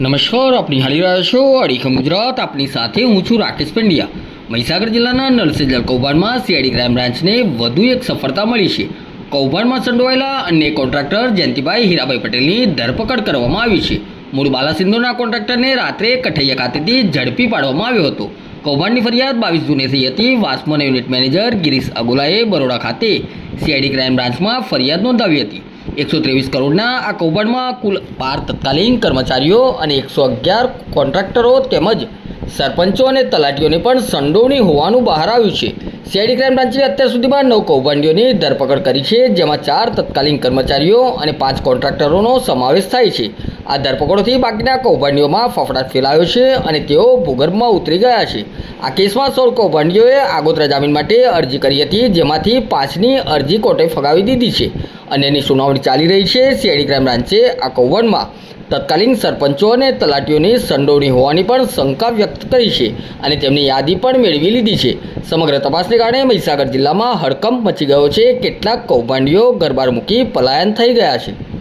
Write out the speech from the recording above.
નમસ્કાર, આપની હાલી રહ્યા છો અડીખમ ગુજરાત. આપની સાથે હું છું રાકેશ પંડ્યા. મહીસાગર જિલ્લાના નરસેજલ કૌભાંડમાં સીઆઈડી ક્રાઇમ બ્રાન્ચને વધુ એક સફળતા મળી છે. કૌભાંડમાં સંડોવાયેલા અન્ય કોન્ટ્રાક્ટર જયંતિભાઈ હીરાભાઈ પટેલની ધરપકડ કરવામાં આવી છે. મૂળ બાલાસિંદોરના કોન્ટ્રાક્ટરને રાત્રે કઠૈયા ખાતેથી ઝડપી પાડવામાં આવ્યો હતો. કૌભાંડની ફરિયાદ બાવીસ જૂને થઈ હતી. વાસ્મોના યુનિટ મેનેજર ગિરીશ અગોલાએ બરોડા ખાતે સીઆઈડી ક્રાઇમ બ્રાન્ચમાં ફરિયાદ નોંધાવી હતી. એકસો ત્રેવીસ કરોડના આ કૌભાંડમાં કુલ બાર તત્કાલીન કર્મચારીઓ અને એકસો અગિયાર કોન્ટ્રાક્ટરો તેમજ સરપંચો અને તલાટીઓને પણ સંડોવણી હોવાનું બહાર આવ્યું છે. સીઆઈડી ક્રાઇમ બ્રાન્ચે અત્યાર સુધીમાં નવ કૌભાંડીઓની ધરપકડ કરી છે, જેમાં ચાર તત્કાલીન કર્મચારીઓ અને પાંચ કોન્ટ્રાક્ટરોનો સમાવેશ થાય છે. આ ધરપકડોથી બાકીના કૌભાંડીઓમાં ફફડાટ ફેલાયો છે અને તેઓ ભૂગર્ભમાં ઉતરી ગયા છે. આ કેસમાં સોળ કૌભાંડીઓએ આગોતરા જામીન માટે અરજી કરી હતી, જેમાંથી પાંચની અરજી કોર્ટે ફગાવી દીધી છે અને એની સુનાવણી ચાલી રહી છે સીઆઈડી ક્રાઇમ બ્રાન્ચે આ કૌભાંડમાં તત્કાલીન સરપંચો અને તલાટીઓની સંડોવણી હોવાની પણ શંકા વ્યક્ત કરી છે અને તેમની યાદી પણ મેળવી લીધી છે. સમગ્ર તપાસને કારણે મહીસાગર જિલ્લામાં હડકંપ મચી ગયો છે, કેટલાક કૌભાંડીઓ ગરબાર મૂકી પલાયન થઈ ગયા છે.